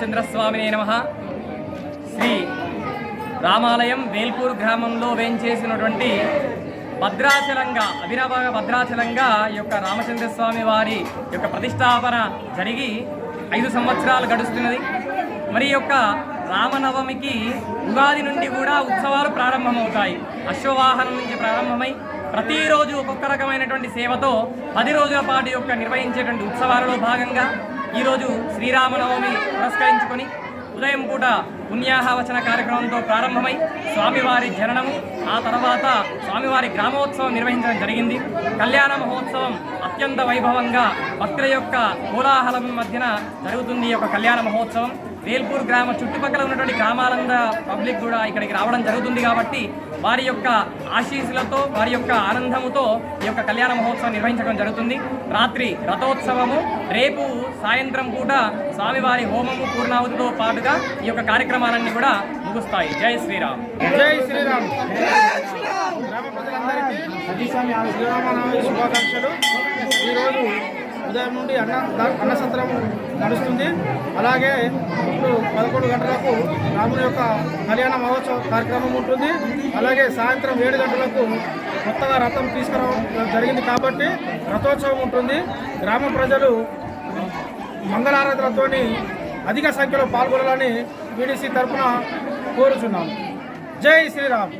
స్వామినే నమ. శ్రీ రామాలయం వేల్పూర్ గ్రామంలో వేంచేసినటువంటి భద్రాచలంగా అభినవ భద్రాచలంగా ఈ యొక్క రామచంద్ర స్వామి వారి యొక్క ప్రతిష్టాపన జరిగి ఐదు సంవత్సరాలు గడుస్తున్నది. మరి ఈ యొక్క రామనవమికి ఉగాది నుండి కూడా ఉత్సవాలు ప్రారంభమవుతాయి. అశ్వవాహనం నుంచి ప్రారంభమై ప్రతిరోజు ఒక్కొక్క రకమైనటువంటి సేవతో పది రోజుల పాటు యొక్క నిర్వహించేటువంటి ఉత్సవాలలో భాగంగా ఈరోజు శ్రీరామనవమి పురస్కరించుకొని ఉదయం పూట పుణ్యాహవచన కార్యక్రమంతో ప్రారంభమై స్వామివారి జననము ఆ తర్వాత స్వామివారి గ్రామోత్సవం నిర్వహించడం జరిగింది. కళ్యాణ మహోత్సవం అత్యంత వైభవంగా భక్తుల యొక్క కోలాహలం మధ్యన జరుగుతుంది ఈ యొక్క కళ్యాణ మహోత్సవం. వేల్పూర్ గ్రామ చుట్టుపక్కల ఉన్నటువంటి గ్రామాలంద పబ్లిక్ కూడా ఇక్కడికి రావడం జరుగుతుంది కాబట్టి వారి యొక్క ఆశీస్సులతో వారి యొక్క ఆనందముతో ఈ యొక్క కళ్యాణ మహోత్సవం నిర్వహించడం జరుగుతుంది. రాత్రి రథోత్సవము రేపు సాయంత్రం పూట స్వామివారి హోమము పూర్ణావతితో పాటుగా ఈ యొక్క కార్యక్రమాలన్నీ కూడా ముగుస్తాయి. జై శ్రీరామ్. జై శ్రీరామ్. శ్రీరామనవమి శుభాకాంక్షలు. ఈరోజు ఉదయం నుండి అన్న అన్న నడుస్తుంది. అలాగే ఇప్పుడు పదకొండు గంటలకు రాముని యొక్క కళ్యాణ మహోత్సవ కార్యక్రమం ఉంటుంది. అలాగే సాయంత్రం ఏడు గంటలకు కొత్తగా రథం తీసుకురావడం జరిగింది కాబట్టి రథోత్సవం ఉంటుంది. గ్రామ ప్రజలు మంగళారతులతోని అధిక సంఖ్యలో పాల్గొనాలని బీడీసీ తరఫున కోరుచున్నాము. జై శ్రీరామ్.